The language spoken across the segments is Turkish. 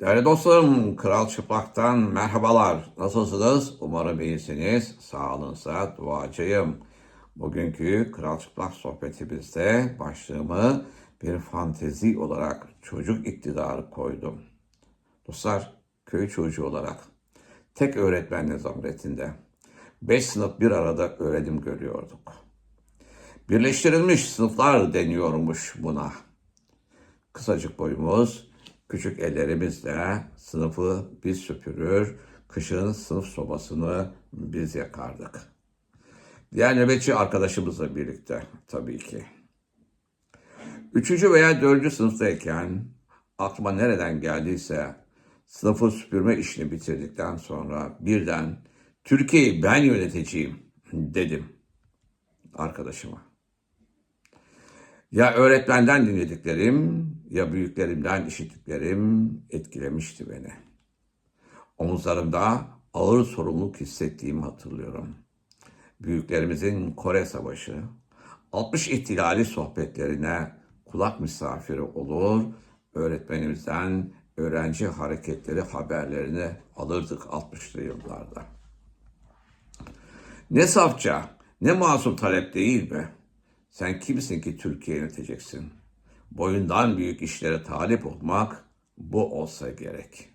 Değerli dostlarım, Kral Çıplak'tan merhabalar. Nasılsınız? Umarım iyisiniz. Sağlığınıza duacıyım. Bugünkü Kral Çıplak sohbetimizde başlığımı bir fantezi olarak çocuk iktidarı koydum. Dostlar, köy çocuğu olarak tek öğretmen nezaretinde 5 sınıf bir arada öğrenim görüyorduk. Birleştirilmiş sınıflar deniyormuş buna. Kısacık boyumuz, küçük ellerimizle sınıfı biz süpürür, kışın sınıf sobasını biz yakardık. Diğer nöbetçi arkadaşımızla birlikte tabii ki. Üçüncü veya dördüncü sınıftayken aklıma nereden geldiyse sınıfı süpürme işini bitirdikten sonra birden Türkiye'yi ben yöneteceğim dedim arkadaşıma. Ya öğretmenden dinlediklerim ya büyüklerimden işittiklerim etkilemişti beni. Omuzlarımda ağır sorumluluk hissettiğimi hatırlıyorum. Büyüklerimizin Kore Savaşı, 60 ihtilali sohbetlerine kulak misafiri olur, öğretmenimizden öğrenci hareketleri haberlerini alırdık 60'lı yıllarda. Ne safça, ne masum talep değil mi? Sen kimsin ki Türkiye yöneteceksin? Boyundan büyük işlere talip olmak bu olsa gerek.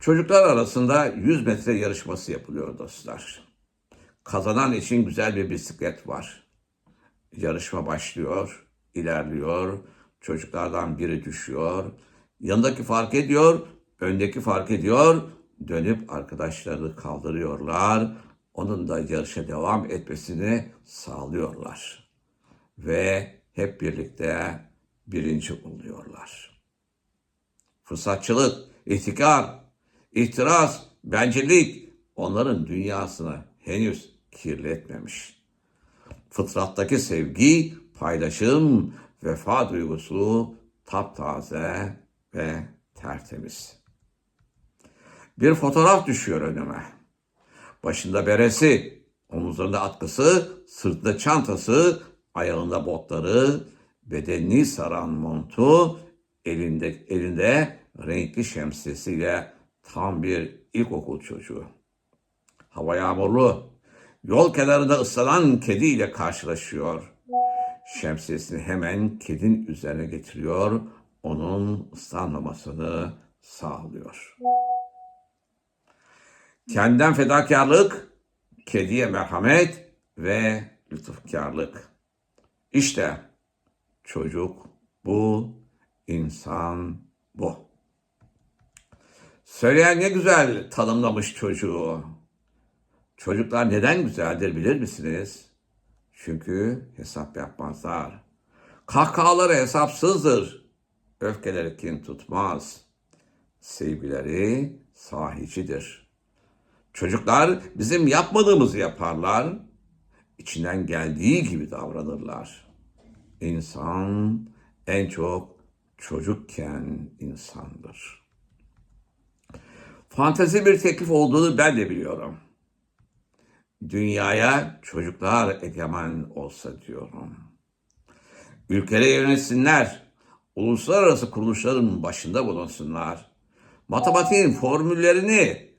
Çocuklar arasında 100 metre yarışması yapılıyor dostlar. Kazanan için güzel bir bisiklet var. Yarışma başlıyor, ilerliyor. Çocuklardan biri düşüyor. Yanındaki fark ediyor, öndeki fark ediyor. Dönüp arkadaşlarını kaldırıyorlar. Onun da yarışa devam etmesini sağlıyorlar. Ve hep birlikte birinci oluyorlar. Fırsatçılık, ihtikar, itiraz, bencillik onların dünyasını henüz kirletmemiş. Fıtrattaki sevgi, paylaşım, vefa duygusu taptaze ve tertemiz. Bir fotoğraf düşüyor önüme. Başında beresi, omuzlarında atkısı, sırtında çantası, ayağında botları, bedenini saran montu, elinde, elinde renkli şemsiyesiyle tam bir ilkokul çocuğu. Hava yağmurlu, yol kenarında ıslanan kediyle karşılaşıyor. Şemsiyesini hemen kedin üzerine getiriyor, onun ıslanmamasını sağlıyor. Kendinden fedakarlık, kediye merhamet ve lütufkarlık. İşte çocuk bu, insan bu. Söyleyen ne güzel tanımlamış çocuğu. Çocuklar neden güzeldir bilir misiniz? Çünkü hesap yapmazlar. Kahkahaları hesapsızdır. Öfkeleri kin tutmaz. Sevgileri sahicidir. Çocuklar bizim yapmadığımızı yaparlar. İçinden geldiği gibi davranırlar. İnsan en çok çocukken insandır. Fantezi bir teklif olduğunu ben de biliyorum. Dünyaya çocuklar egemen olsa diyorum. Ülkeleri yönetsinler, uluslararası kuruluşların başında bulunsunlar. Matematiğin formüllerini,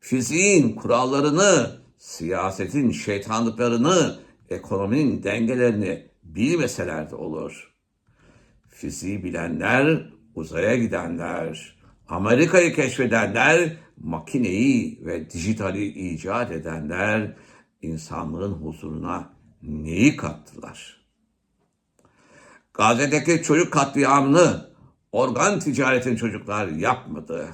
fiziğin kurallarını, siyasetin şeytanlıklarını, ekonominin dengelerini bilmeseler de olur. Fiziği bilenler, uzaya gidenler, Amerika'yı keşfedenler, makineyi ve dijitali icat edenler insanlığın huzuruna neyi kattılar? Gazze'deki çocuk katliamını organ ticaretin çocuklar yapmadı.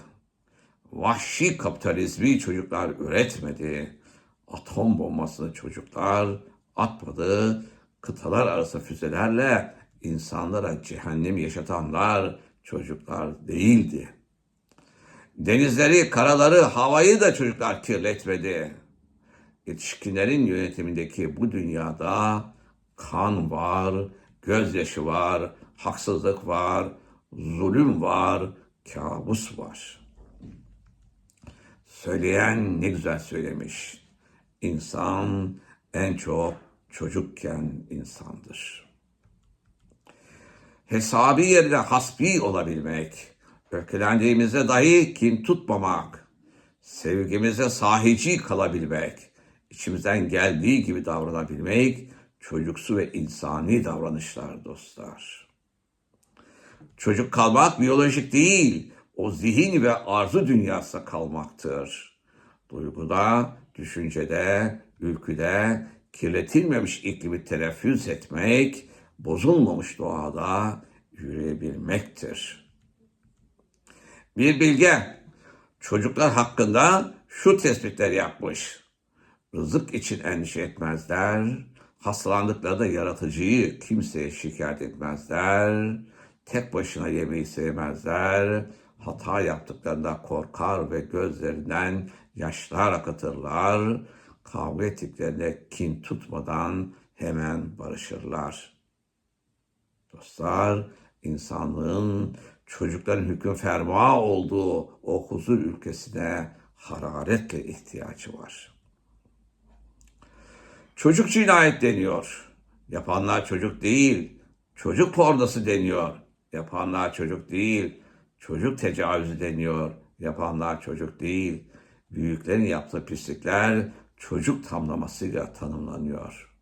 Vahşi kapitalizmi çocuklar üretmedi. Atom bombasını çocuklar atmadı. Kıtalar arası füzelerle insanlara cehennem yaşatanlar çocuklar değildi. Denizleri, karaları, havayı da çocuklar kirletmedi. Yetişkinlerin yönetimindeki bu dünyada kan var, gözyaşı var, haksızlık var, zulüm var, kabus var. Söyleyen ne güzel söylemiş. İnsan en çok çocukken insandır. Hesabı yerine hasbi olabilmek, Öfkelendiğimizde dahi kin tutmamak, sevgimize sahici kalabilmek, içimizden geldiği gibi davranabilmek, çocuksu ve insani davranışlar dostlar. Çocuk kalmak biyolojik değil, o zihin ve arzu dünyasında kalmaktır. Duyguda, düşüncede, ülküde kirletilmemiş iklimi teneffüs etmek, bozulmamış doğada yürüyebilmektir. Bir bilge çocuklar hakkında şu tespitler yapmış. Rızık için endişe etmezler, hastalandıklarında yaratıcıyı kimseye şikayet etmezler, tek başına yemeği sevmezler, hata yaptıklarında korkar ve gözlerinden yaşlar akıtırlar, kavga ettiklerinde kin tutmadan hemen barışırlar. Dostlar, insanlığın çocukların hüküm ferma olduğu o huzur ülkesine hararetle ihtiyacı var. Çocuk cinayet deniyor. Yapanlar çocuk değil. Çocuk pornosu deniyor. Yapanlar çocuk değil. Çocuk tecavüzü deniyor. Yapanlar çocuk değil. Büyüklerin yaptığı pislikler çocuk tamlamasıyla tanımlanıyor.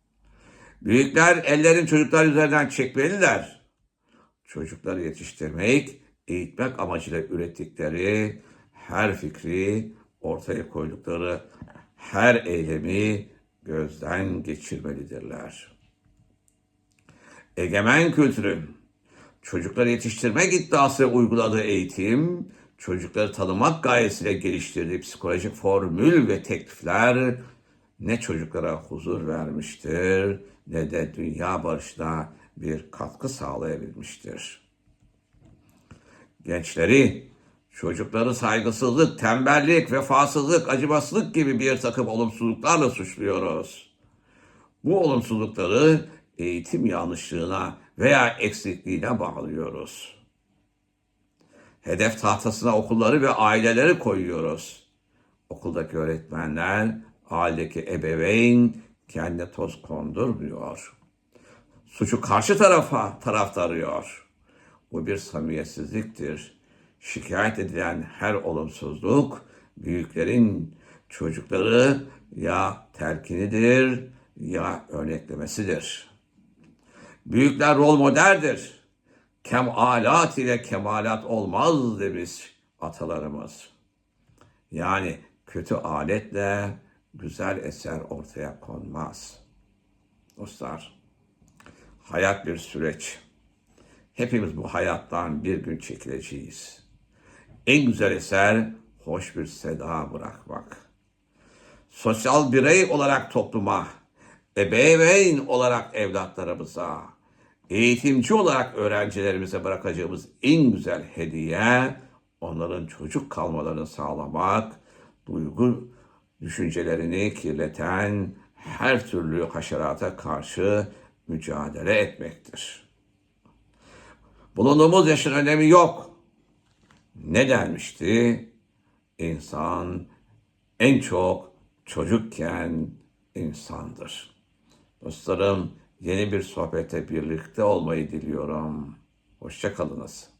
Büyükler ellerin çocuklar üzerinden çekmeliler. Çocukları yetiştirmek, eğitmek amacıyla ürettikleri her fikri, ortaya koydukları her eylemi gözden geçirmelidirler. Egemen kültürün çocukları yetiştirmek iddiası uyguladığı eğitim, çocukları tanımak gayesiyle geliştirdiği psikolojik formül ve teklifler ne çocuklara huzur vermiştir ne de dünya barışına bir katkı sağlayabilmiştir. Gençleri, çocukları saygısızlık, tembellik, vefasızlık, acımasızlık gibi bir takım olumsuzluklarla suçluyoruz. Bu olumsuzlukları eğitim yanlışlığına veya eksikliğine bağlıyoruz. Hedef tahtasına okulları ve aileleri koyuyoruz. Okuldaki öğretmenler, ailedeki ebeveyn kendine toz kondurmuyor. Suçu karşı tarafa taraftarıyor. Bu bir samimiyetsizliktir. Şikayet edilen her olumsuzluk büyüklerin çocukları ya telkinidir ya örneklemesidir. Büyükler rol modeldir. Kemalat ile kemalat olmaz demiş atalarımız. Yani kötü aletle güzel eser ortaya konmaz. Dostlar, hayat bir süreç. Hepimiz bu hayattan bir gün çekileceğiz. En güzel eser hoş bir seda bırakmak. Sosyal birey olarak topluma, ebeveyn olarak evlatlarımıza, eğitimci olarak öğrencilerimize bırakacağımız en güzel hediye onların çocuk kalmalarını sağlamak, duygu düşüncelerini kirleten her türlü haşerata karşı mücadele etmektir. Bulunduğumuz yaşın önemi yok. Ne denmişti? İnsan en çok çocukken insandır. Dostlarım yeni bir sohbete birlikte olmayı diliyorum. Hoşçakalınız.